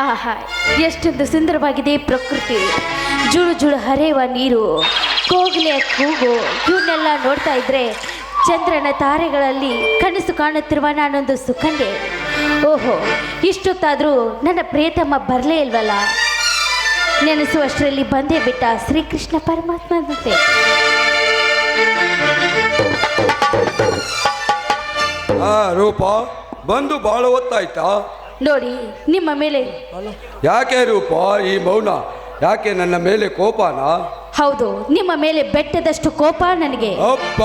ಆಹಾ, ಎಷ್ಟೊಂದು ಸುಂದರವಾಗಿದೆ ಪ್ರಕೃತಿ. ಜುಳು ಜುಳು ಹರಿಯುವ ನೀರು, ಕೋಗಿಲೆಯ ಕೂಗು ಇವನ್ನೆಲ್ಲ ನೋಡ್ತಾ ಇದ್ರೆ ಚಂದ್ರನ ತಾರೆಗಳಲ್ಲಿ ಕನಸು ಕಾಣುತ್ತಿರುವ ನಾನೊಂದು ಸುಖಂಡೆ. ಓಹೋ, ಇಷ್ಟೊತ್ತಾದರೂ ನನ್ನ ಪ್ರಿಯತಮ್ಮ ಬರಲೇ ಇಲ್ವಲ್ಲ? ನೆನೆಸುವಷ್ಟರಲ್ಲಿ ಬಂದೇ ಬಿಟ್ಟ ಶ್ರೀಕೃಷ್ಣ ಪರಮಾತ್ಮನಂತೆ ಆ ರೂಪ ಬಂದು ಭಾಳ ಹೊತ್ತಾಯ್ತಾ? ನೋಡಿ ನಿಮ್ಮ ಮೇಲೆ. ಯಾಕೆ ರೂಪ ಈ ಮೌನ? ಯಾಕೆ ನನ್ನ ಮೇಲೆ ಕೋಪನಾ? ಹೌದು ನಿಮ್ಮ ಮೇಲೆ ಬೆಟ್ಟದಷ್ಟು ಕೋಪ ನನಗೆ. ಅಪ್ಪ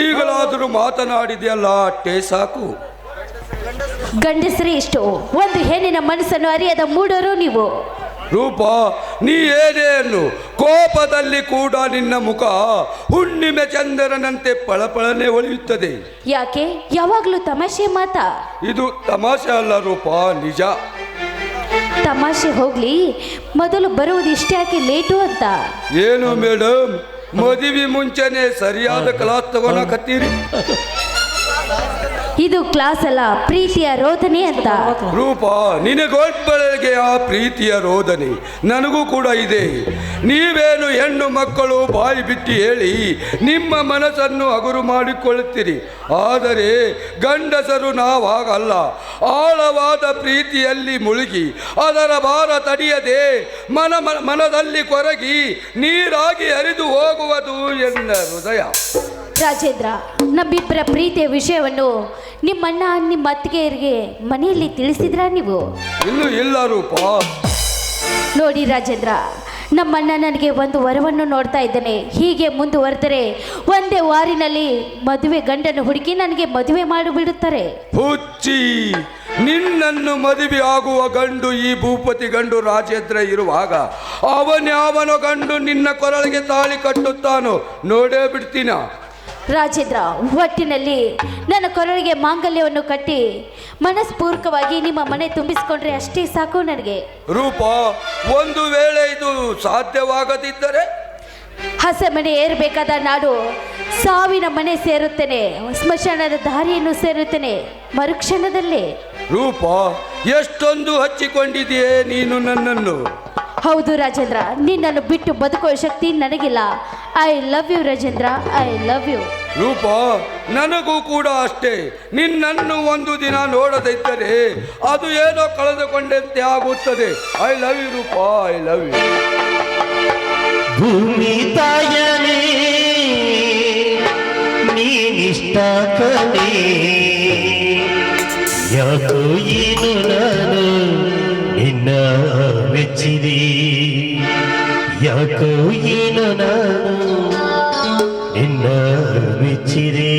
ಈಗಲಾದರೂ ಮಾತನಾಡಿದೆಯಲ್ಲ ಅಷ್ಟೇ ಸಾಕು. ಗಂಡಸರೇ ಇಷ್ಟು. ಒಂದು ಹೆಣ್ಣಿನ ಮನಸ್ಸನ್ನು ಅರಿಯದ ಮೂಡರು ನೀವು. ರೂಪ ನೀ ಏನೇನು ಕೋಪದಲ್ಲಿ ಕೂಡ ನಿನ್ನ ಮುಖ ಹುಣ್ಣಿಮೆ ಚಂದರನಂತೆ ಪಳಪಳನೆ ಒಳೆಯುತ್ತದೆ ಯಾಕೆ? ಯಾವಾಗಲೂ ತಮಾಷೆ ಮಾತಾ? ಇದು ತಮಾಷೆ ಅಲ್ಲ ರೂಪ ನಿಜ. ತಮಾಷೆ ಹೋಗ್ಲಿ. ಮೊದಲು ಬರುವುದು ಇಷ್ಟ್ಯಾಕೆ ಲೇಟು ಅಂತ? ಏನು ಮೇಡಮ್ ಮದುವೆ ಮುಂಚೆನೆ ಸರಿಯಾದ ಕ್ಲಾಸ್ ತಗೊಳಕತ್ತೀರಿ ಇದು ಕ್ಲಾಸ್ ಅಲ್ಲ ಪ್ರೀತಿಯ ರೋಧನೆ ಅಂತ. ರೂಪ ನಿನಗೊಬ್ಬಳಿಗೆ ಆ ಪ್ರೀತಿಯ ರೋಧನೆ? ನನಗೂ ಕೂಡ ಇದೆ. ನೀವೇನು ಹೆಣ್ಣು ಮಕ್ಕಳು ಬಾಯಿ ಬಿಟ್ಟು ಹೇಳಿ ನಿಮ್ಮ ಮನಸ್ಸನ್ನು ಹಗುರು ಮಾಡಿಕೊಳ್ಳುತ್ತೀರಿ. ಆದರೆ ಗಂಡಸರು ನಾವಾಗಲ್ಲ. ಆಳವಾದ ಪ್ರೀತಿಯಲ್ಲಿ ಮುಳುಗಿ ಅದರ ಭಾರ ತಡೆಯದೆ ಮನ ಮನ- ಮನದಲ್ಲಿ ಕೊರಗಿ ನೀರಾಗಿ ಹರಿದು ಹೋಗುವುದು ಎಂದ ಹೃದಯ. ರಾಜೇಂದ್ರ ನಮ್ಮಿಬ್ಬರ ಪ್ರೀತಿಯ ವಿಷಯವನ್ನು ನಿಮ್ಮಣ್ಣ ನಿಮ್ಮ ಅತ್ತಿಗೆಯರಿಗೆ ಮನೆಯಲ್ಲಿ ತಿಳಿಸಿದ್ರಾ ನೀವು? ಇಲ್ಲೂ ಇಲ್ಲ ರೂಪ. ನೋಡಿ ರಾಜೇಂದ್ರ ನಮ್ಮಣ್ಣ ನನಗೆ ಒಂದು ವರವನ್ನು ನೋಡ್ತಾ ಇದ್ದೇನೆ. ಹೀಗೆ ಮುಂದುವರೆದರೆ ಒಂದೇ ವಾರಿನಲ್ಲಿ ಮದುವೆ ಗಂಡನ್ನು ಹುಡುಕಿ ನನಗೆ ಮದುವೆ ಮಾಡಿಬಿಡುತ್ತಾರೆ. ಹುಚ್ಚಿ ನಿನ್ನನ್ನು ಮದುವೆ ಆಗುವ ಗಂಡು ಈ ಭೂಪತಿ ಗಂಡು ರಾಜೇಂದ್ರ ಇರುವಾಗ ಅವನ್ಯಾವನೋ ಗಂಡು ನಿನ್ನ ಕೊರಳಿಗೆ ತಾಳಿ ಕಟ್ಟುತ್ತಾನೋ ನೋಡೇ ಬಿಡ್ತೀನ? ರಾಜೇಂದ್ರ ಒಟ್ಟಿನಲ್ಲಿ ನನ್ನ ಕೊರಳಿಗೆ ಮಾಂಗಲ್ಯವನ್ನು ಕಟ್ಟಿ ಮನಸ್ಪೂರ್ವಕವಾಗಿ ನಿಮ್ಮ ಮನೆ ತುಂಬಿಸಿಕೊಂಡ್ರೆ ಅಷ್ಟೇ ಸಾಕು ನನಗೆ. ರೂಪ ಒಂದು ವೇಳೆ ಇದು ಸಾಧ್ಯವಾಗದಿದ್ದರೆ? ಹಸೆ ಮನೆ ಏರ್ಬೇಕಾದ ನಾಡು ಸಾವಿನ ಮನೆ ಸೇರುತ್ತೇನೆ ಸ್ಮಶಾನದ ದಾರಿಯನ್ನು ಸೇರುತ್ತೇನೆ ಮರುಕ್ಷಣದಲ್ಲೇ. ರೂಪ ಎಷ್ಟೊಂದು ಹಚ್ಚಿಕೊಂಡಿದೆಯೇ ನೀನು ನನ್ನನ್ನು? ಹೌದು ರಾಜೇಂದ್ರ ನಿನ್ನನ್ನು ಬಿಟ್ಟು ಬದುಕುವ ಶಕ್ತಿ ನನಗಿಲ್ಲ. I love you Rajendra I love you Roopa ನನಗೂ ಕೂಡ ಅಷ್ಟೇ. ನಿನ್ನನ್ನು ಒಂದು ದಿನ ನೋಡದಿದ್ದರೆ ಅದು ಏನೋ ಕಳೆದುಕೊಂಡಂತೆ ಆಗುತ್ತದೆ. I love you Roopa I love you ಭೂಮಿ ತಾಯನೇ ನೀನಿಷ್ಟ ಕಣೆ. ಯಾಕೋ ಏನು ನಾನು ನಿನ್ನ ಮೆಚ್ಚಿದೆ ಯಾಕೋ ಏನು ನಾನು ನಿನ್ನ ಮೆಚ್ಚಿದೆ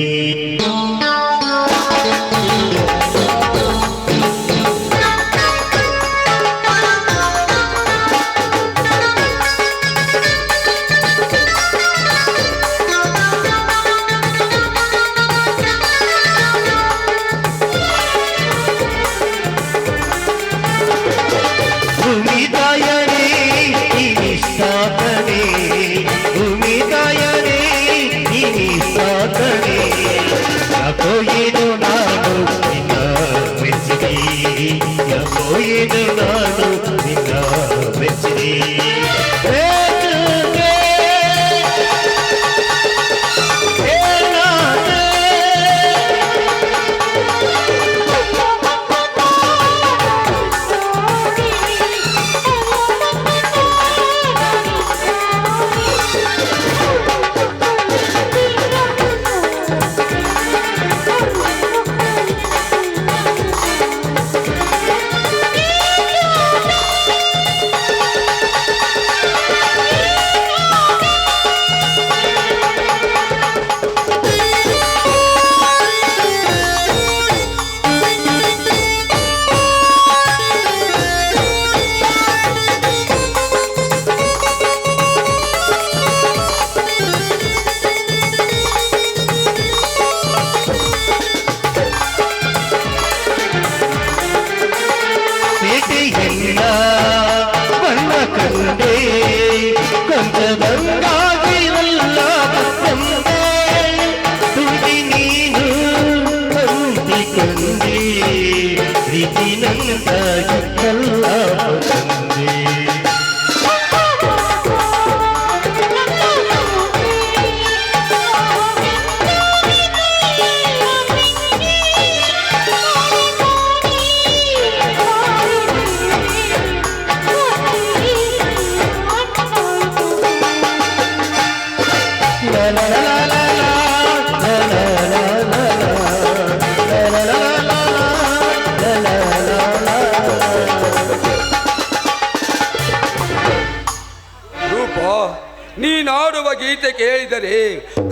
ಗೀತೆ ಕೇಳಿದರೆ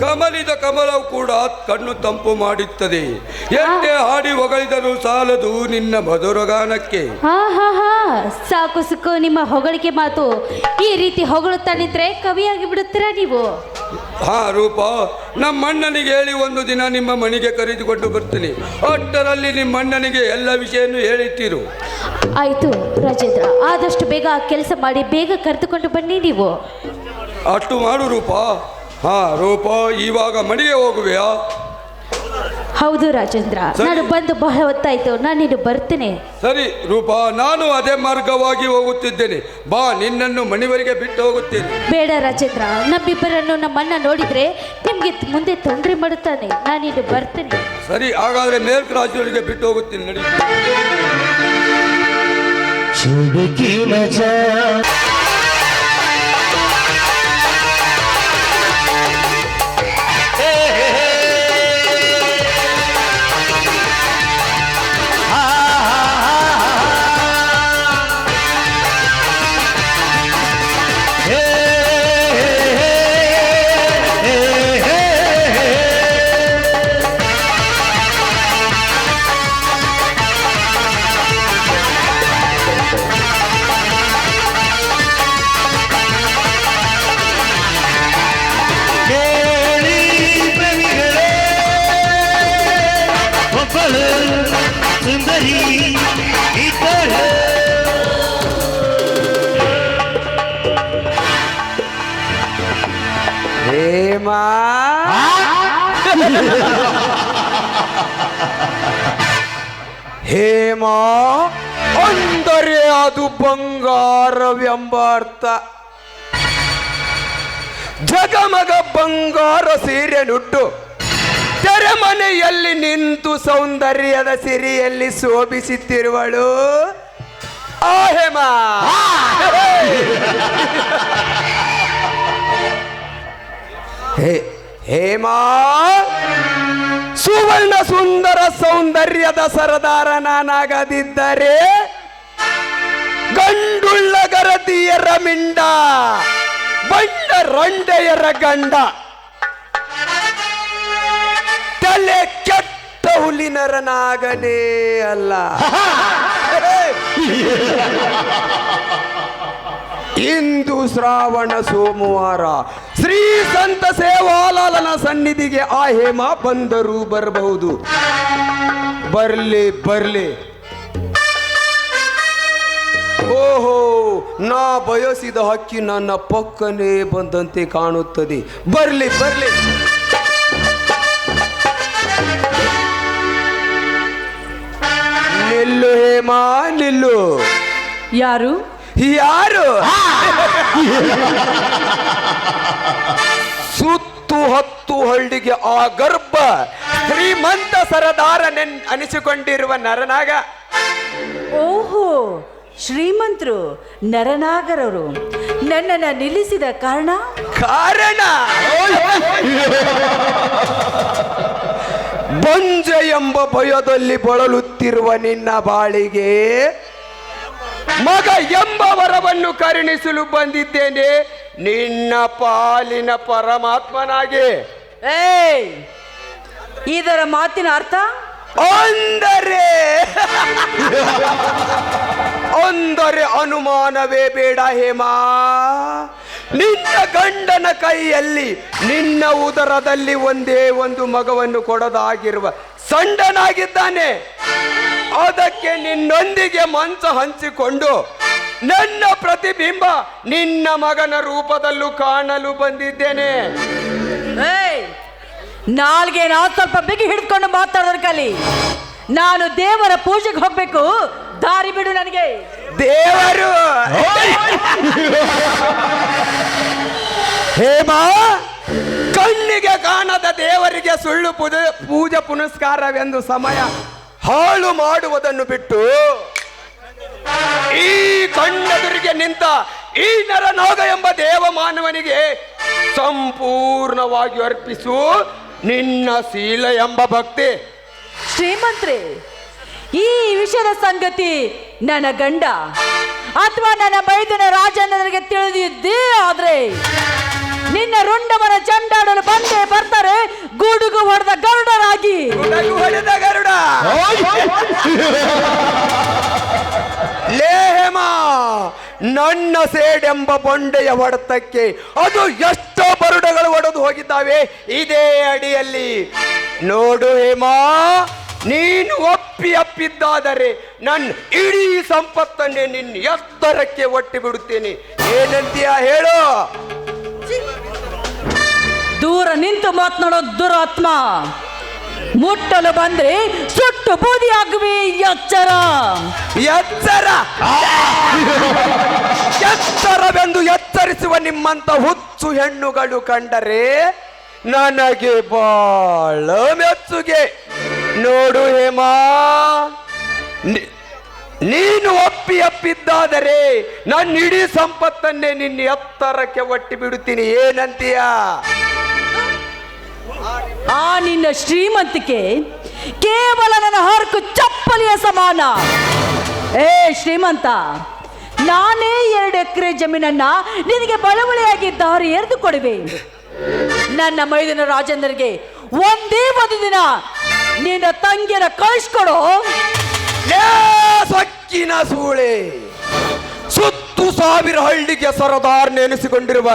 ಕಮಲಿದ ಕಮಲವು ಕೂಡ ಕಣ್ಣು ತಂಪು ಮಾಡುತ್ತದೆ. ಎಷ್ಟೇ ಹಾಡಿ ಹೊಗಳಿದರೂ ಸಾಲದು ನಿನ್ನ ಮಧುರಗಾನಕ್ಕೆ ಸಾಕು ಸುಕು ನಿಮ್ಮ ಹೊಗಳಿಕೆ ಮಾತು ಈ ರೀತಿ ಹೊಗಳುತ್ತಾ ನಿಂತ್ರೆ ಕವಿಯಾಗಿ ಬಿಡುತ್ತೀರಾ ನೀವು? ಹಾ ರೂಪ ನಮ್ಮಣ್ಣನಿಗೆ ಹೇಳಿ ಒಂದು ದಿನ ನಿಮ್ಮ ಮನೆಗೆ ಕರೆದುಕೊಂಡು ಬರ್ತೀನಿ. ಅಷ್ಟರಲ್ಲಿ ನಿಮ್ಮಣ್ಣನಿಗೆ ಎಲ್ಲ ವಿಷಯನೂ ಹೇಳಿತ್ತೀರು ಆಯ್ತು ರಾಜೇಂದ್ರ. ಆದಷ್ಟು ಬೇಗ ಆ ಕೆಲಸ ಮಾಡಿ ಬೇಗ ಕರೆದುಕೊಂಡು ಬನ್ನಿ ನೀವು. ಅಷ್ಟು ಮಾಡು ರೂಪ. ಹಾ ರೂಪ ಇವಾಗ ಮನೆಗೆ ಹೋಗುವೆಯಾ? ಹೌದು ರಾಜೇಂದ್ರ. ನಾನು ಬಂದು ಬಹಳ ಹೊತ್ತಾಯ್ತು. ನಾನು ನೀನು ಬರ್ತೇನೆ. ಸರಿ ರೂಪ ನಾನು ಅದೇ ಮಾರ್ಗವಾಗಿ ಹೋಗುತ್ತಿದ್ದೇನೆ. ಬಾ ನಿನ್ನನ್ನು ಮಣಿವರಿಗೆ ಬಿಟ್ಟು ಹೋಗುತ್ತೇನೆ. ಬೇಡ ರಾಜೇಂದ್ರ. ನಮ್ಮಿಬ್ಬರನ್ನು ನಮ್ಮನ್ನ ನೋಡಿದ್ರೆ ನಿಮ್ಗೆ ಮುಂದೆ ತೊಂದರೆ ಮಾಡುತ್ತಾನೆ. ನಾನಿನ್ನು ಬರ್ತೇನೆ. ಸರಿ ಹಾಗಾದ್ರೆ ಮೇಲ್ಕ್ರಾಜಿಯವರಿಗೆ ಬಿಟ್ಟು ಹೋಗುತ್ತೇನೆ. ನಡಿ. ಬಂಗಾರವೆಂಬ ಅರ್ಥ ಜಗಮಗ ಬಂಗಾರ ಸೀರೆ ನುಟ್ಟು ತೆರೆಮನೆಯಲ್ಲಿ ನಿಂತು ಸೌಂದರ್ಯದ ಸಿರಿಯಲ್ಲಿ ಶೋಭಿಸುತ್ತಿರುವಳು ಆ ಹೇಮ ಹೇ, ಹೇಮಾ. ಸುವರ್ಣ ಸುಂದರ ಸೌಂದರ್ಯದ ಸರದಾರ ನಾನಾಗದಿದ್ದರೆ ಗಂಡುಳ್ಳ ಗರತಿಯರ ಮಿಂಡ ಬಂಡ ರಂಡೆಯರ ಗಂಡ. ತಲೆ ಕೆಟ್ಟ ಹುಲಿನರನಾಗನೇ ಅಲ್ಲ. ಇಂದು ಶ್ರಾವಣ ಸೋಮವಾರ ಶ್ರೀ ಸಂತ ಸೇವಾಲಾಲನ ಸನ್ನಿಧಿಗೆ ಆ ಹೇಮ ಬಂದರೂ ಬರಬಹುದು. ಬರ್ಲಿ ಬರ್ಲಿ. ನಾ ಬಯಸಿದ ಹಕ್ಕಿ ನನ್ನ ಪಕ್ಕನೇ ಬಂದಂತೆ ಕಾಣುತ್ತದೆ. ಬರಲಿ ಬರಲಿ. ನಿಲ್ಲು ಹೇಮಾ ನಿಲ್ಲು. ಯಾರು? ಯಾರು? ಸುತ್ತು ಹತ್ತು ಹಳ್ಳಿಗೆ ಆ ಗರ್ಭ ಶ್ರೀಮಂತ ಸರದಾರ ನೆನ್ ಅನಿಸಿಕೊಂಡಿರುವ ನರನಾಗ. ಓಹೋ! ಶ್ರೀಮಂತರು ನರನಾಗರವರು ನನ್ನನ್ನು ನಿಲ್ಲಿಸಿದ ಕಾರಣ? ಕಾರಣ! ಬಂಜ ಎಂಬ ಭಯದಲ್ಲಿ ಬಳಲುತ್ತಿರುವ ನಿನ್ನ ಬಾಳಿಗೆ ಮಗ ಎಂಬ ವರವನ್ನು ಕರುಣಿಸಲು ಬಂದಿದ್ದೇನೆ. ನಿನ್ನ ಪಾಲಿನ ಪರಮಾತ್ಮನಾಗಿ. ಏಯ್ ಇದರ ಮಾತಿನ ಅರ್ಥ? ಅಂದರೆ ಅಂದರೆ ಅನುಮಾನವೇ ಬೇಡ ಹೇಮಾ. ನಿನ್ನ ಗಂಡನ ಕೈಯಲ್ಲಿ ನಿನ್ನ ಉದರದಲ್ಲಿ ಒಂದೇ ಒಂದು ಮಗವನ್ನು ಕೊಡದಾಗಿರುವ ಸಂಡನಾಗಿದ್ದಾನೆ. ಅದಕ್ಕೆ ನಿನ್ನೊಂದಿಗೆ ಮಂಚ ಹಂಚಿಕೊಂಡು ನನ್ನ ಪ್ರತಿಬಿಂಬ ನಿನ್ನ ಮಗನ ರೂಪದಲ್ಲೂ ಕಾಣಲು ಬಂದಿದ್ದೇನೆ. ನಾಲ್ಗೆ ನಾ ಸ್ವಲ್ಪ ಬಿಗಿ ಹಿಡ್ಕೊಂಡು ಮಾತಾಡೋದ್ರ ಕಲಿ. ನಾನು ದೇವರ ಪೂಜೆಗೆ ಹೋಗ್ಬೇಕು. ದಾರಿ ಬಿಡು ನನಗೆ. ದೇವರು. ಹೇಮಾ ಕಣ್ಣಿಗೆ ಕಾಣದ ದೇವರಿಗೆ ಸುಳ್ಳು ಪೂಜೆ ಪೂಜೆ ಪುನಸ್ಕಾರವೆಂದು ಸಮಯ ಹಾಳು ಮಾಡುವುದನ್ನು ಬಿಟ್ಟು ಈ ಕಣ್ಣೆದುರಿಗೆ ನಿಂತ ಈ ನರನೋಗ ಎಂಬ ದೇವಮಾನವನಿಗೆ ಸಂಪೂರ್ಣವಾಗಿ ಅರ್ಪಿಸು. ನಿನ್ನ ಶೀಲ ಎಂಬ ಭಕ್ತಿ. ಶ್ರೀಮಂತ್ರಿ ಈ ವಿಷಯದ ಸಂಗತಿ ನನ್ನ ಗಂಡ ಅಥವಾ ನನ್ನ ಮೈದನ ನನಗೆ ತಿಳಿದಿದ್ದೇ ಆದ್ರೆ ನಿನ್ನ ರುಂಡವನ ಚಂಡಾಡಲು ಬಂದೇ ಬರ್ತಾರೆ ಗೂಡುಗು ಹೊಡೆದ ಗರುಡರಾಗಿ. ಗುಡಗು ಹೊಡೆದ ಗರುಡ. ಲೇಹಮ ನನ್ನ ಸೇಡೆಂಬ ಬೊಂಡೆಯ ಹೊಡೆತಕ್ಕೆ ಅದು ಎಷ್ಟೋ ಬರುಡಗಳು ಒಡೆದು ಹೋಗಿದ್ದಾವೆ. ಇದೇ ಅಡಿಯಲ್ಲಿ. ನೋಡು ಹೇಮಾ, ನೀನು ಒಪ್ಪಿ ಅಪ್ಪಿದ್ದಾದರೆ ನನ್ನ ಇಡೀ ಸಂಪತ್ತನ್ನೇ ನಿನ್ನ ಎತ್ತರಕ್ಕೆ ಒಟ್ಟಿ ಬಿಡುತ್ತೇನೆ. ಏನಂತೀಯ ಹೇಳು? ದೂರ ನಿಂತು ಮಾತನಾಡೋ ದುರಾತ್ಮ. ಮುಟ್ಟಲು ಬಂದ್ರೆ ಸುಟ್ಟು ಬೂದಿ ಆಗುವೆ ಎಚ್ಚರ. ಎಚ್ಚರ ಎಚ್ಚರವೆಂದು ಎಚ್ಚರಿಸುವ ನಿಮ್ಮಂತ ಹುಚ್ಚು ಹೆಣ್ಣುಗಳು ಕಂಡರೆ ನನಗೆ ಬಾಳ ಮೆಚ್ಚುಗೆ. ನೋಡು ಹೇಮಾ ನೀನು ಅಪ್ಪಿ ಅಪ್ಪಿದ್ದಾದರೆ ನನ್ನ ಇಡೀ ಸಂಪತ್ತನ್ನೇ ನಿನ್ನ ಎತ್ತರಕ್ಕೆ ಒಟ್ಟಿ ಬಿಡುತ್ತೀನಿ ಏನಂತೀಯ? ಆ ನಿನ್ನ ಶ್ರೀಮಂತಿಕೆ ಕೇವಲ ನನ್ನ ಹರಕು ಚಪ್ಪಲಿಯ ಸಮಾನ. ಏ ಶ್ರೀಮಂತ, ನಾನೇ ಎರಡು ಎಕರೆ ಜಮೀನನ್ನ ನಿನಗೆ ಬಳವಳಿಯಾಗಿ ದಾರಿ ಎರೆದು ಕೊಡುವೆ. ನನ್ನ ಮೈದನ ರಾಜೇಂದ್ರಗೆ ಒಂದೇ ಒಂದು ದಿನ ನಿನ್ನ ತಂಗಿಯರ ಕಳಿಸ್ಕೊಡು. ಸೊಕ್ಕಿನ ಸೂಳೆ. ಸುತ್ತು ಸಾವಿರ ಹಳ್ಳಿಗೆ ಸರದಾರ್ ನೆನೆಸಿಕೊಂಡಿರುವ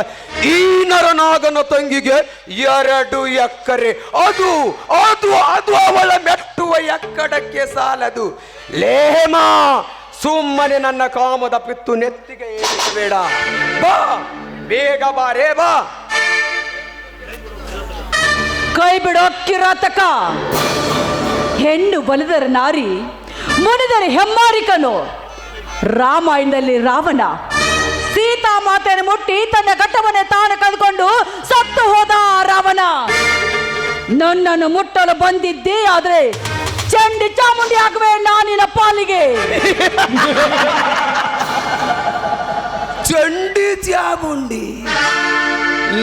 ಈ ನರನಾಗನ ತಂಗಿಗೆ ಎರಡು ಎಕ್ಕರೆ. ಅದು ಅದು ಅದು ಅವಳ ಮೆಟ್ಟುವ ಎಕ್ಕಡಕ್ಕೆ ಸಾಲದು. ಲೇಮ ಸುಮ್ಮನೆ ನನ್ನ ಕಾಮದ ಪಿತ್ತು ನೆತ್ತಿಗೆ ಏರಿಸಬೇಡ. ಬಾ, ಬೇಗ ಬಾ ರೇ, ಬಾ. ಕೈ ಬಿಡೋ ಕಿರಾತಕ. ಹೆಣ್ಣು ಬಲದರ ನಾರಿ ಮುನಿದರೆ ಹೆಮ್ಮಾರಿಕನು. ರಾಮಾಯಣದಲ್ಲಿ ರಾವಣ ಸೀತಾ ಮಾತೆಯನ್ನು ಮುಟ್ಟಿ ತನ್ನ ಘಟ್ಟವನ್ನೇ ತಾನು ಕದ್ಕೊಂಡು ಸತ್ತು ಹೋದ ರಾವಣ. ನನ್ನನ್ನು ಮುಟ್ಟಲು ಬಂದಿದ್ದೆ ಆದ್ರೆ ಚಂಡಿ ಚಾಮುಂಡಿ ಆಗುವೆ ನಾನಿನ ಪಾಲಿಗೆ. ಚಂಡಿ ಚಾಮುಂಡಿ.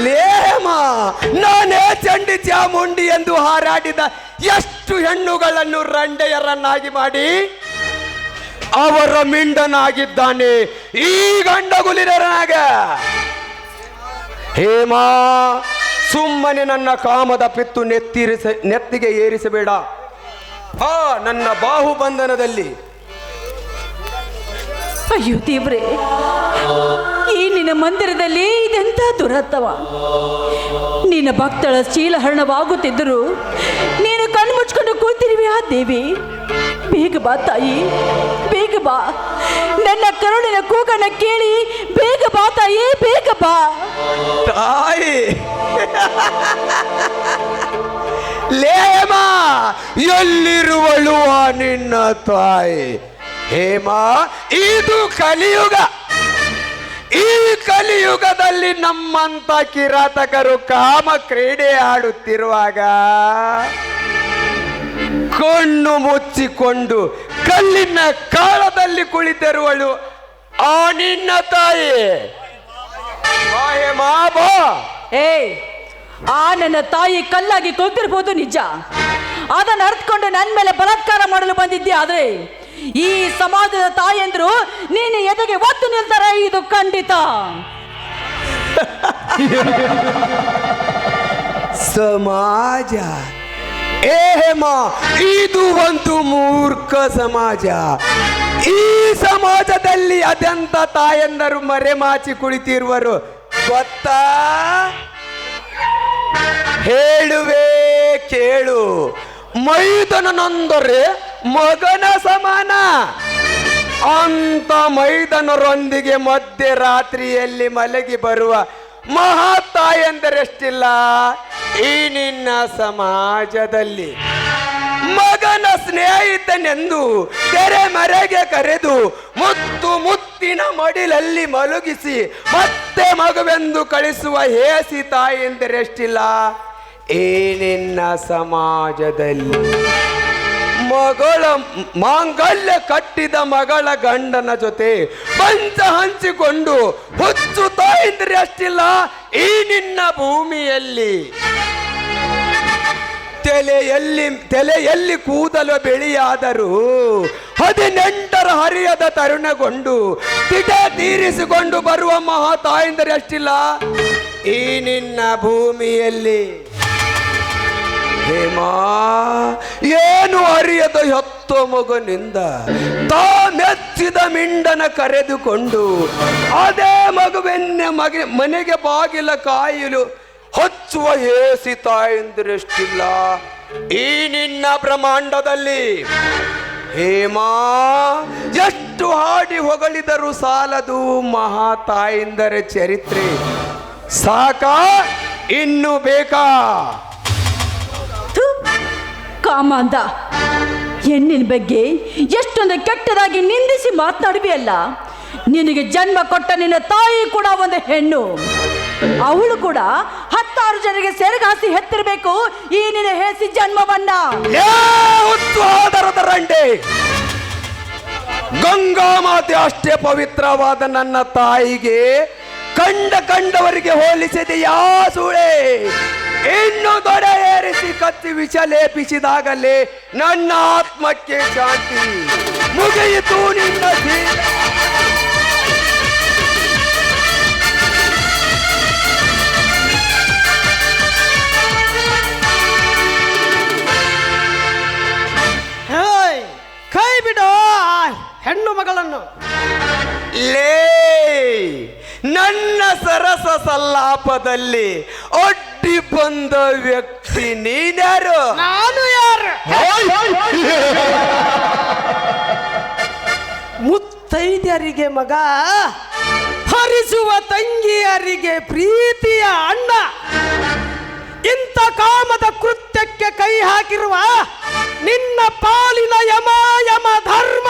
ಲೇಮ ನಾನೇ ಚಂಡಿ ಚಾಮುಂಡಿ ಎಂದು ಹಾರಾಡಿದ ಎಷ್ಟು ಹೆಣ್ಣುಗಳನ್ನು ರಂಡೆಯರನ್ನಾಗಿ ಮಾಡಿ ಅವರ ಮಿಂಡನಾಗಿದ್ದಾನೆ. ಈ ಗಂಡಗುಲಿರನಾಗ ಹೇಮಾ, ಸುಮ್ಮನೆ ನನ್ನ ಕಾಮದ ಪಿತ್ತು ನೆತ್ತಿರಿಸ, ನೆತ್ತಿಗೆ ಏರಿಸಬೇಡ. ಆ ನನ್ನ ಬಾಹುಬಂಧನದಲ್ಲಿ. ಅಯ್ಯೋ ದೇವ್ರೆ, ಈ ನಿನ್ನ ಮಂದಿರದಲ್ಲಿ ಇದೆಂತ ದುರತ್ತವ ನಿನ್ನ ಭಕ್ತಳ ಚೀಲಹರಣವಾಗುತ್ತಿದ್ದರು ನೀನು ಕಣ್ಣು ಮುಚ್ಕೊಂಡು ಕೂತಿರುವೆ ಆ ದೇವಿ? ಬೇಗ ಬಾ ತಾಯಿ, ಬೇಗ ಬಾ. ನನ್ನ ಕರುಣಿನ ಕೂಗನ ಕೇಳಿ, ಬೇಗ ಬಾ ತಾಯಿ, ಬೇಗ ಬಾ. ತಾಯಿ. ಲೇಮ ಎಲ್ಲಿರುವಳು ಆ ನಿನ್ನ ತಾಯಿ? ಹೇಮ, ಇದು ಕಲಿಯುಗ. ಈ ಕಲಿಯುಗದಲ್ಲಿ ನಮ್ಮಂತ ಕಿರಾತಕರು ಕಾಮ ಕ್ರೀಡೆ ಆಡುತ್ತಿರುವಾಗ ಕಣ್ಣು ಮುಚ್ಚಿಕೊಂಡು ಕಲ್ಲಿನ ಕಾಳದಲ್ಲಿ ಕುಳಿತಿರುವಳು ಆ ನಿನ್ನ ತಾಯಿ. ಏ ಆ ನನ್ನ ತಾಯಿ ಕಲ್ಲಾಗಿ ಕುಳಿತಿರ್ಬೋದು ನಿಜ. ಅದನ್ನು ಅರ್ಥಕೊಂಡು ನನ್ನ ಮೇಲೆ ಬಲತ್ಕಾರ ಮಾಡಲು ಬಂದಿದ್ದೆ ಆದ್ರೆ ಈ ಸಮಾಜದ ತಾಯಂದ್ರು ನೀನು ಎದೆಗೆ ಒತ್ತು ನಿಲ್ತಾರೆ? ಇದು ಖಂಡಿತ. ಸಮಾಜ ಏ ಇದು ಒಂದು ಮೂರ್ಖ ಸಮಾಜ. ಈ ಸಮಾಜದಲ್ಲಿ ಅತ್ಯಂತ ತಾಯಂದರು ಮರೆಮಾಚಿ ಕುಳಿತಿರುವರು. ಗೊತ್ತಾ? ಹೇಳುವೆ ಕೇಳು. ಮೈದನನೊಂದರೆ ಮಗನ ಸಮಾನ. ಅಂತ ಮೈದನರೊಂದಿಗೆ ಮಧ್ಯರಾತ್ರಿಯಲ್ಲಿ ಮಲಗಿ ಬರುವ ಮಹಾತಾಯಂದರೆಷ್ಟಿಲ್ಲ ಈ ನಿನ್ನ ಸಮಾಜದಲ್ಲಿ ಮಗನ ಸ್ನೇಹಿತನೆಂದು ತೆರೆ ಮರೆಗೆ ಕರೆದು ಮುತ್ತು ಮುತ್ತಿನ ಮಡಿಲಲ್ಲಿ ಮಲಗಿಸಿ ಮತ್ತೆ ಮಗುವೆಂದು ಕಳಿಸುವ ಹೇಸಿ ತಾಯಿ ತಾಯಂದರೆಷ್ಟಿಲ್ಲ ಈ ನಿನ್ನ ಸಮಾಜದಲ್ಲಿ ಮಗಳ ಮಾಂಗಲ್ಯ ಕಟ್ಟಿದ ಮಗಳ ಗಂಡನ ಜೊತೆ ಪಂಚ ಹಂಚಿಕೊಂಡು ಹುಚ್ಚು ತಾಯಿಂದ್ರೆ ಅಷ್ಟಿಲ್ಲ ಈ ನಿನ್ನ ಭೂಮಿಯಲ್ಲಿ. ತಲೆಯಲ್ಲಿ ತಲೆಯಲ್ಲಿ ಕೂದಲು ಬೆಳೆಯಾದರೂ ಹದಿನೆಂಟರ ಹರಿಯದ ತರುಣಗೊಂಡು ತಿಟ ತೀರಿಸಿಕೊಂಡು ಬರುವ ಮಹಾ ತಾಯಂದರೆ ಅಷ್ಟಿಲ್ಲ ಈ ನಿನ್ನ ಭೂಮಿಯಲ್ಲಿ. ಹೇಮಾ ಏನು ಅರಿಯದ ಹೊತ್ತ ಮಗನಿಂದ ತಾನೆತ್ತಿದ ಮಿಂಡನ ಕರೆದುಕೊಂಡು ಅದೇ ಮಗುವೆನ್ನೆ ಮಗೆ, ಮನೆಗೆ ಬಾಗಿಲ ಕಾಯಿಲು ಹೊಚ್ಚುವ ಏಸಿ ತಾಯಂದಿರಷ್ಟಿಲ್ಲ. ಈ ನಿನ್ನ ಬ್ರಹ್ಮಾಂಡದಲ್ಲಿ ಹೇಮಾ, ಎಷ್ಟು ಹಾಡಿ ಹೊಗಳಿದರೂ ಸಾಲದು ಮಹಾ ತಾಯಂದರ ಚರಿತ್ರೆ. ಸಾಕ, ಇನ್ನು ಬೇಕಾ? ಕಾಮಾಂಧ, ಹೆಣ್ಣಿನ ಬಗ್ಗೆ ಎಷ್ಟೊಂದು ಕೆಟ್ಟದಾಗಿ ನಿಂದಿಸಿ ಮಾತನಾಡುವೆಯಲ್ಲ ನಿನಗೆ ಜನ್ಮ ಕೊಟ್ಟ ನಿನ್ನ ತಾಯಿ ಕೂಡ ಒಂದು ಹೆಣ್ಣು. ಅವಳು ಕೂಡ ಹತ್ತಾರು ಜನರಿಗೆ ಸೆರಗಾಸಿ ಹೆತ್ತಿರಬೇಕು. ಈ ನಿನ್ನ ಹೇಸಿ ಜನ್ಮವನ್ನ. ಗಂಗಾ ಮಾತೆ ಅಷ್ಟೇ ಪವಿತ್ರವಾದ ನನ್ನ ತಾಯಿಗೆ ಕಂಡ ಕಂಡವರಿಗೆ ಹೋಲಿಸಿದೆ ಯಾ ಸುಳೆ? ಇನ್ನು ದೊರೆ ಏರಿಸಿ ಕತ್ತಿ ವಿಷ ಲೇಪಿಸಿದಾಗಲೇ ನನ್ನ ಆತ್ಮಕ್ಕೆ ಶಾಂತಿ. ಮುಗಿಯಿತು ನಿನ್ನ ಜೀವ. ಕೈ ಬಿಡು ಹೆಣ್ಣು ಮಗಳನ್ನು. ಲೇ ನನ್ನ ಸರಸ ಸಲ್ಲಾಪದಲ್ಲಿ ಒಡ್ಡಿ ಬಂದ ವ್ಯಕ್ತಿ ನೀನ್ಯಾರು? ನಾನು ಯಾರು? ಮುತ್ತೈದ್ಯರಿಗೆ ಮಗ ಹರಿಸುವ ತಂಗಿಯರಿಗೆ ಪ್ರೀತಿಯ ಅಣ್ಣ. ಇಂಥ ಕಾಮದ ಕೃತ್ಯಕ್ಕೆ ಕೈ ಹಾಕಿರುವ ನಿನ್ನ ಪಾಲಿನ ಯಮ ಯಮ ಧರ್ಮ.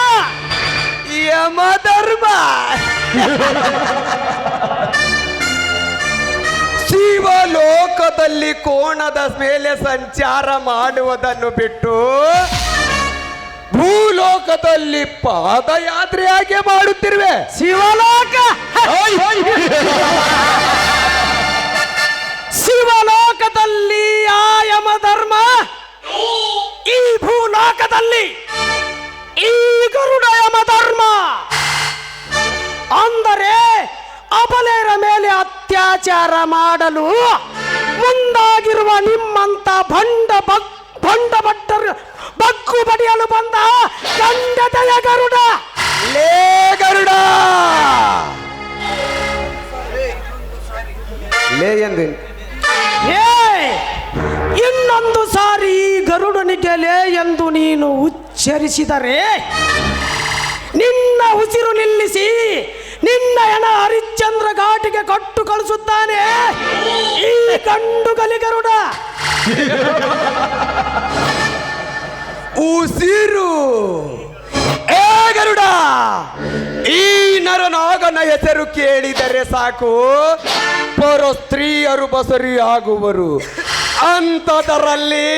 ಯಮ ಧರ್ಮ. ಶಿವಲೋಕದಲ್ಲಿ ಕೋಣದ ಮೇಲೆ ಸಂಚಾರ ಮಾಡುವುದನ್ನು ಬಿಟ್ಟು ಭೂಲೋಕದಲ್ಲಿ ಪಾದಯಾತ್ರೆಯಾಗೆ ಮಾಡುತ್ತಿರುವೆ. ಶಿವಲೋಕ? ಶಿವಲೋಕದಲ್ಲಿ ಆಯಮ ಯಮ ಧರ್ಮ? ಈ ಭೂಲೋಕದಲ್ಲಿ ಈ ಗರುಡ ಯಮ ಧರ್ಮ? ಅಂದರೆ ಅಬಲೆಯರ ಮೇಲೆ ಅತ್ಯಾಚಾರ ಮಾಡಲು ಮುಂದಾಗಿರುವ ನಿಮ್ಮಂತ ಭಂಡ ಬಗ್ ಭಂಡ ಭಟ್ಟರು ಬಗ್ಗು ಬಡಿಯಲು ಬಂದ ಗಂಡದಯ ಗರುಡ. ಲೇ ಗರುಡ. ಲೇ ಎಂದು ಇನ್ನೊಂದು ಸಾರಿ ಗರುಡನಿಗೆ ಲೇ ಎಂದು ನೀನು ಉಚ್ಚರಿಸಿದರೆ ನಿನ್ನ ಉಸಿರು ನಿಲ್ಲಿಸಿ ನಿನ್ನ ಹೆಣ ಹರಿಶ್ಚಂದ್ರ ಘಾಟಿಗೆ ಕಟ್ಟು ಕಳಿಸುತ್ತಾನೆ. ಈ ಗಂಡು ಗಲಿಗರುಡ ಉಸಿರು. ಏ ಗರುಡ, ಈ ನರನಾಗನ ಹೆಸರು ಕೇಳಿದರೆ ಸಾಕು. ಪರ ಸ್ತ್ರೀಯರು ಬಸರಿ ಆಗುವರು. ಅಂಥದರಲ್ಲಿ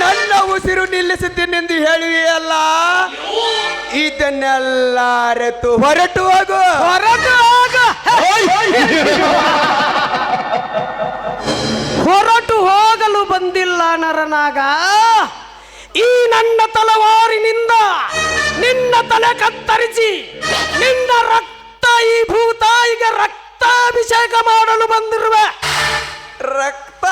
ನನ್ನ ಉಸಿರು ನಿಲ್ಲಿಸುತ್ತೀನೆಂದು ಹೇಳುವೆಯಲ್ಲ ಇದನ್ನೆಲ್ಲ ಅರೆತು ಹೊರಟು ಹೋಗು. ಹೊರಟು ಹೊರಟು ಹೋಗಲು ಬಂದಿಲ್ಲ ನರನಾಗ. ಈ ನನ್ನ ತಲವಾರಿನಿಂದ ನಿನ್ನ ತಲೆ ಕತ್ತರಿಸಿ ನಿನ್ನ ರಕ್ತ ಈ ಭೂತಾಯಿಗೆ ರಕ್ತಾಭಿಷೇಕ ಮಾಡಲು ಬಂದಿರುವೆ. ರಕ್ತ.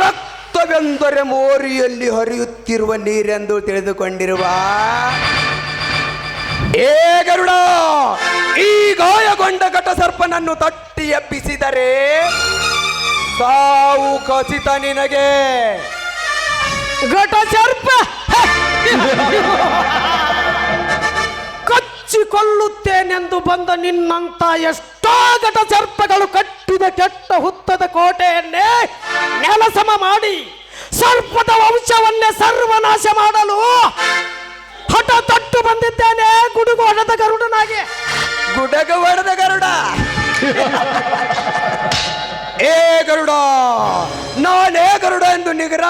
ರಕ್ತವೆಂದರೆ ಮೋರಿಯಲ್ಲಿ ಹರಿಯುತ್ತಿರುವ ನೀರೆಂದು ತಿಳಿದುಕೊಂಡಿರುವ ಏ ಗರುಡ, ಈ ಗಾಯಗೊಂಡ ಘಟಸರ್ಪನನ್ನು ತಟ್ಟಿ ಎಬ್ಬಿಸಿದರೆ ಸಾವು ಖಚಿತ ನಿನಗೆ. ಘಟ ಕಚ್ಚಿ ಕೊಲ್ಲುತ್ತೇನೆಂದು ಬಂದ ನಿನ್ನಂತ ಎಷ್ಟೋ ಘಟ ಸರ್ಪಗಳು ಕಟ್ಟಿದ ಕೆಟ್ಟ ಹುತ್ತದ ಕೋಟೆಯನ್ನೇ ನೆಲಸಮ ಮಾಡಿ ಸರ್ಪದ ವಂಶವನ್ನೇ ಸರ್ವನಾಶ ಮಾಡಲು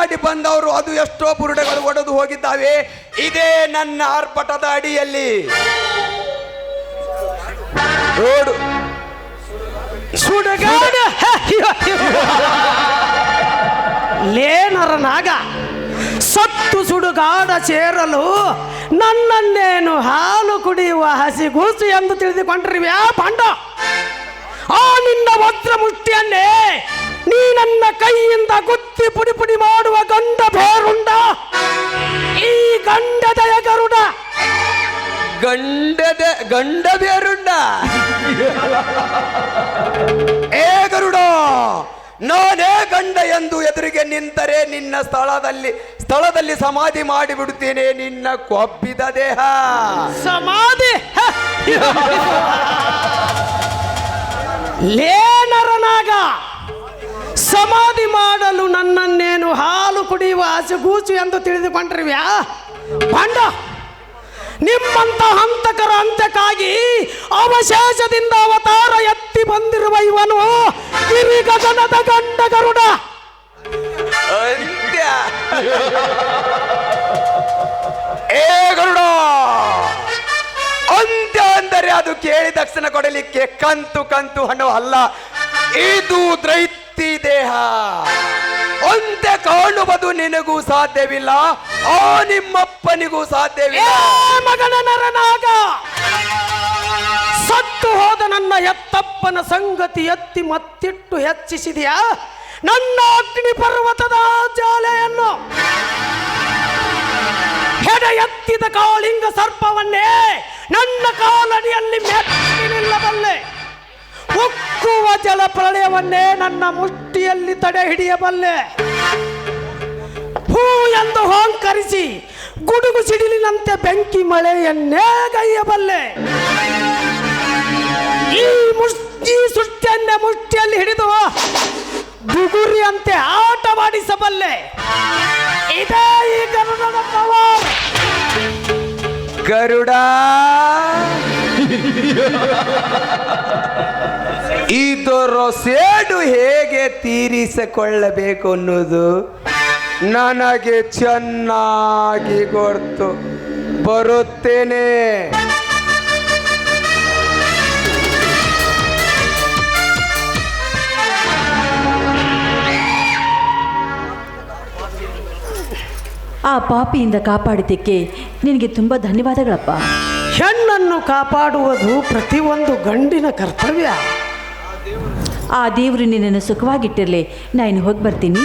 ಎಂದು ಬಂದವರು ಅದು ಎಷ್ಟೋ ಬುರುಡೆಗಳು ಒಡೆದು ಹೋಗಿದ್ದಾವೆ. ಇದೇ ನನ್ನ ಆರ್ಭಟದ ಅಡಿಯಲ್ಲಿ. ನೋಡು ಸುಡಗಾಡ. ಲೇನರ ನಾಗ ಸತ್ತು ಸುಡುಗಾಡ ಸೇರಲು ನನ್ನನ್ನೇನು ಹಾಲು ಕುಡಿಯುವ ಹಸಿಗೂಸು ಎಂದು ತಿಳಿದುಕೊಂಡಿರುವ್ಯಾ ಪಾಂಡ. ಆ ನಿನ್ನ ವಜ್ರ ಮುಷ್ಟಿಯನ್ನೇ ನೀ ನನ್ನ ಕೈಯಿಂದ ಗುತ್ತಿ ಪುಡಿ ಪುಡಿ ಮಾಡುವ ಗಂಡ ಬೇರುಂಡ. ಈ ಗಂಡದಯ ಗರುಡ ಗಂಡದ ಗಂಡ ಬೇರುಂಡ. ಏ ಗರುಡ ನಾನೇ ಗಂಡ ಎಂದು ಎದುರಿಗೆ ನಿಂತರೆ ನಿನ್ನ ಸ್ಥಳದಲ್ಲಿ ಸ್ಥಳದಲ್ಲಿ ಸಮಾಧಿ ಮಾಡಿಬಿಡುತ್ತೇನೆ ನಿನ್ನ ಕೊಬ್ಬಿದ ದೇಹ. ಸಮಾಧಿ! ಲೇನರನಾಗ. ಸಮಾಧಿ ಮಾಡಲು ನನ್ನನ್ನೇನು ಹಾಲು ಕುಡಿಯುವ ಹಸುಗೂಸು ಎಂದು ತಿಳಿದುಕೊಂಡಿರುವ್ಯಾ? ಪಾಂಡ, ನಿಮ್ಮಂತ ಹಂತಕರ ಅಂತ್ಯಕ್ಕಾಗಿ ಅವಶೇಷದಿಂದ ಅವತಾರ ಎತ್ತಿ ಬಂದಿರುವ ಇವನು ಗಿರಿಗಗನದ ಗಂಡ ಗರುಡ. ಏ ಗರುಡ, ಅಂತ್ಯ ಅಂದರೆ ಅದು ಕೇಳಿ ತಕ್ಷಣ ಕೊಡಲಿಕ್ಕೆ ಕಂತು ಕಂತು ಹಣ ಅಲ್ಲ ಇದು ದೈತ್ಯ ದೇಹ ಅಂತೆ ಕಾಣುವುದು ನಿನಗೂ ಸಾಧ್ಯವಿಲ್ಲ, ಆ ನಿಮ್ಮಪ್ಪನಿಗೂ ಸಾಧ್ಯವಿಲ್ಲ. ಮಗನ ನರನಾಗ! ಸತ್ತು ಹೋದ ನನ್ನ ಎತ್ತಪ್ಪನ ಸಂಗತಿ ಎತ್ತಿ ಮತ್ತಿಟ್ಟು ಹೆಚ್ಚಿಸಿದೆಯಾ? ನನ್ನ ಅಗ್ನಿ ಪರ್ವತದ ಜಾಲೆಯನ್ನು ಹೆಡೆ ಎತ್ತಿದ ಕಾಳಿಂಗ ಸರ್ಪವನ್ನೇ ನನ್ನ ಕಾಲಡಿಯಲ್ಲಿ ಮೆಟ್ಟಿ ನಿಲ್ಲಬಲ್ಲೆ. ಉಕ್ಕುವ ಜಲ ಪ್ರಳಯವನ್ನೇ ನನ್ನ ಮುಷ್ಟಿಯಲ್ಲಿ ತಡೆ ಹಿಡಿಯಬಲ್ಲೆ. ಹೂ ಎಂದು ಹೋಂಕರಿಸಿ ಗುಡುಗು ಸಿಡಿಲಿನಂತೆ ಬೆಂಕಿ ಮಳೆಯನ್ನೇ ಗೈಯಬಲ್ಲೆ. ಈ ಮುಷ್ಟಿ ಸೃಷ್ಟಿಯನ್ನೇ ಮುಷ್ಟಿಯಲ್ಲಿ ಹಿಡಿದು ದುಗುರಿಯಂತೆ ಆಟವಾಡಿಸಬಲ್ಲೆ. ಇದೇ ಈ ಗರುಡನ ಪವರ್ ಗರುಡ. ಇದರ ಸೇಡು ಹೇಗೆ ತೀರಿಸಿಕೊಳ್ಳಬೇಕು ಅನ್ನೋದು ನನಗೆ ಚೆನ್ನಾಗಿ ಗೊತ್ತು. ಬರುತ್ತೇನೆ. ಆ ಪಾಪಿಯಿಂದ ಕಾಪಾಡಿದ್ದಕ್ಕೆ ನಿನಗೆ ತುಂಬ ಧನ್ಯವಾದಗಳಪ್ಪ. ಹೆಣ್ಣನ್ನು ಕಾಪಾಡುವುದು ಪ್ರತಿಯೊಂದು ಗಂಡಿನ ಕರ್ತವ್ಯ. ಆ ದೇವರು ನಿನ್ನನ್ನು ಸುಖವಾಗಿಟ್ಟಿರಲಿ. ನಾನು ಹೋಗಿ ಬರ್ತೀನಿ.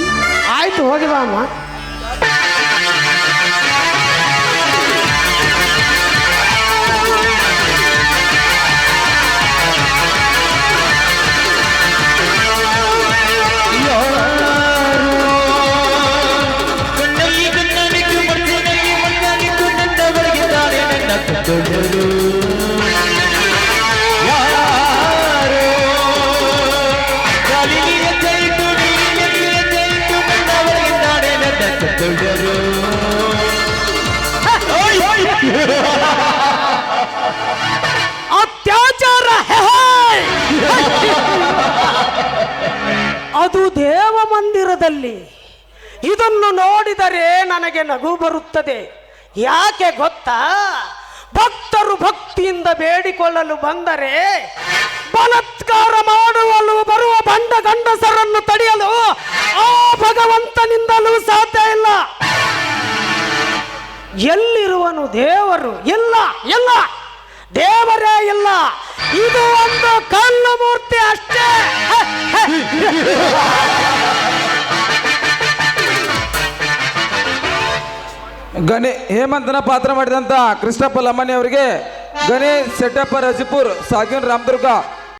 ಆಯ್ತು ಹೋಗಿ ಬಾ ಅಮ್ಮ. ಇದನ್ನು ನೋಡಿದರೆ ನನಗೆ ನಗು ಬರುತ್ತದೆ. ಯಾಕೆ ಗೊತ್ತಾ? ಭಕ್ತರು ಭಕ್ತಿಯಿಂದ ಬೇಡಿಕೊಳ್ಳಲು ಬಂದರೆ ಬಲತ್ಕಾರ ಮಾಡುವಲು ಬರುವ ಬಂಡ ಗಂಡಸರನ್ನು ತಡೆಯಲು ಆ ಭಗವಂತನಿಂದಲೂ ಸಾಧ್ಯ ಇಲ್ಲ. ಎಲ್ಲಿರುವನು ದೇವರು? ಇಲ್ಲ ಇಲ್ಲ. ದೇವರೇ ಇಲ್ಲ. ಇದು ಒಂದು ಕಲ್ಲು ಮೂರ್ತಿ ಅಷ್ಟೇ. ಗಣೇ ಹೇಮಂತನ ಪಾತ್ರ ಮಾಡಿದಂಥ ಕೃಷ್ಣಪ್ಪ ಲಮ್ಮನಿ ಅವರಿಗೆ ಗಣೇಶ್ ಸೆಟ್ಟಪ್ಪ ರಜಪುರ್ ಸಾಗಿನ್ ರಾಮದುರ್ಗ